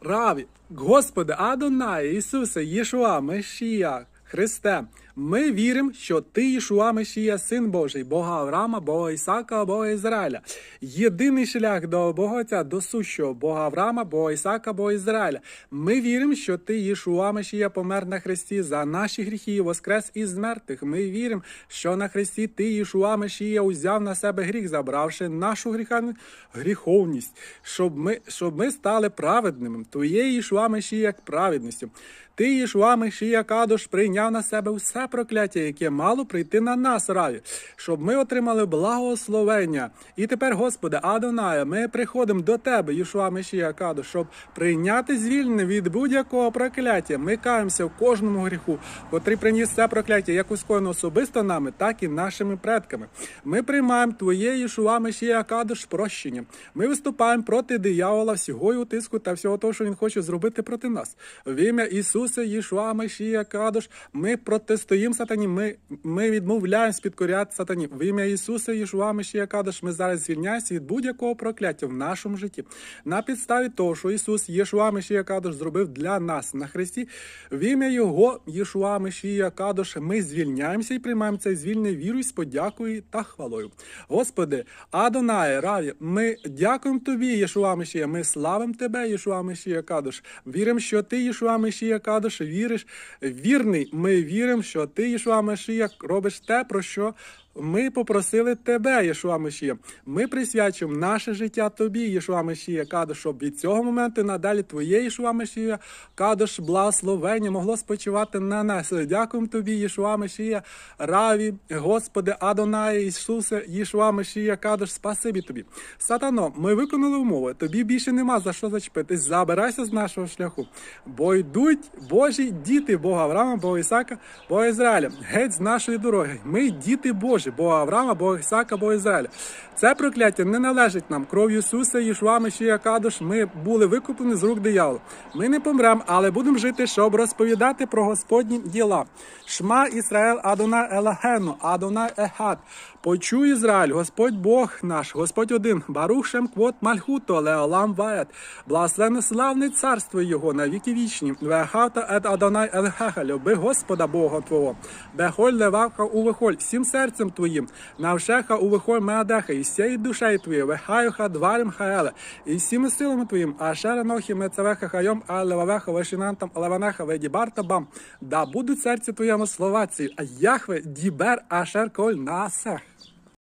Раві, Господи, Адонай, Ісусе, Єшуа, Мешія, Христе, ми віримо, що Ти, Єшуа, Мешія, Син Божий, Бога Авраама, Бога Ісака, Бога Ізраїля. Єдиний шлях до Бога Отця, до сущого Бога Авраама, Бога Ісака, Бога Ізраїля. Ми віримо, що Ти, Єшуа, Мешія, помер на Христі за наші гріхи воскрес із мертвих. Ми віримо, що на Христі Ти, Єшуа, Мешія, узяв на себе гріх, забравши нашу гріха, гріховність, щоб ми, щоб ми стали праведними. Твоє Єшуа, Мешія, праведністю. Ти, Єшуа, Мешія, Кадош, прийняв на себе все прокляття, яке мало прийти на нас, раві, щоб ми отримали благословення. І тепер, Господи, Адоная, ми приходимо до Тебе, Єшуа, Мешія, Кадош, щоб прийняти звільнення від будь-якого прокляття. Ми каємося в кожному гріху, котрий приніс це прокляття, як ускоєно особисто нами, так і нашими предками. Ми приймаємо Твоє Єшуа, Мешія, Кадош, прощення. Ми виступаємо проти диявола, всього його тиску та всього того, що він хоче зробити проти нас. В ім'я Ісуса, Єшуа, Мешія, Кадош, ми протистоїмо сатані, ми, ми відмовляємось підкоряти сатані. В ім'я Ісуса, Єшуа, Мешія, Кадош, ми зараз звільняємося від будь-якого прокляття в нашому житті. На підставі того, що Ісус, Єшуа, Мешія, Кадош, зробив для нас на Христі, в ім'я Його, Єшуа, Мешія, Кадош, ми звільняємося і приймаємо це звільнення вірою з подякою та хвалою. Господи, Адонає, Раві, ми дякуємо Тобі, Єшуа Мешія, ми славимо Тебе, Єшуа Мешія, Кадош. Віримо, що Ти, Єшуа Мешія, Кадош, віриш, вірний. Ми віримо, що Ти, Ішуа Машія, робиш те, про що ми попросили тебе, Єшуа Мешія. Ми присвячуємо наше життя тобі, Єшуа Мешія, Кадош, щоб від цього моменту надалі твоє Єшуа Мешія, Кадош, благословення могло спочивати на нас. Дякуємо тобі, Єшуа Мешія, Раві, Господи, Адонає, Ісусе, Єшуа Мешія, Кадош, спасибі тобі. Сатано, ми виконали умови. Тобі більше нема за що зачепитись. Забирайся з нашого шляху. Бо йдуть Божі діти Бога Авраама, Бога Ісака, Бога Ізраїля. Геть з нашої дороги. Ми діти Божі, Бога Авраама, Бога Ісака, Бога Ізраїля. Це прокляття не належить нам. Кров'ю Ісуса, Єшуа, Мешія, Кадош, ми були викуплені з рук диявола. Ми не помремо, але будемо жити, щоб розповідати про Господні діла. Шма Ісраїл Адона Елагену, Адона Ехад. Почуй Ізраїль, Господь Бог наш, Господь один, Барух Шем Квот Мальхуто, Леолам Вает, благословенне славне царство Його на віки вічні, Вехавта ет Адонай Елхеха, люби Господа Бога Твого, Бехоль левавха увихоль, всім серцем Твоїм, навшеха увихоль меадеха, і всією душею Твоєю, вехаюха дварим хаеле, і всіми силами Твоїм, ашера нохі мецавеха хайом, а левавеха вешинантам, леванеха ведібарта бам, да будуть серці Твоєму слова ці, а Яхве дібер ашер коль насех.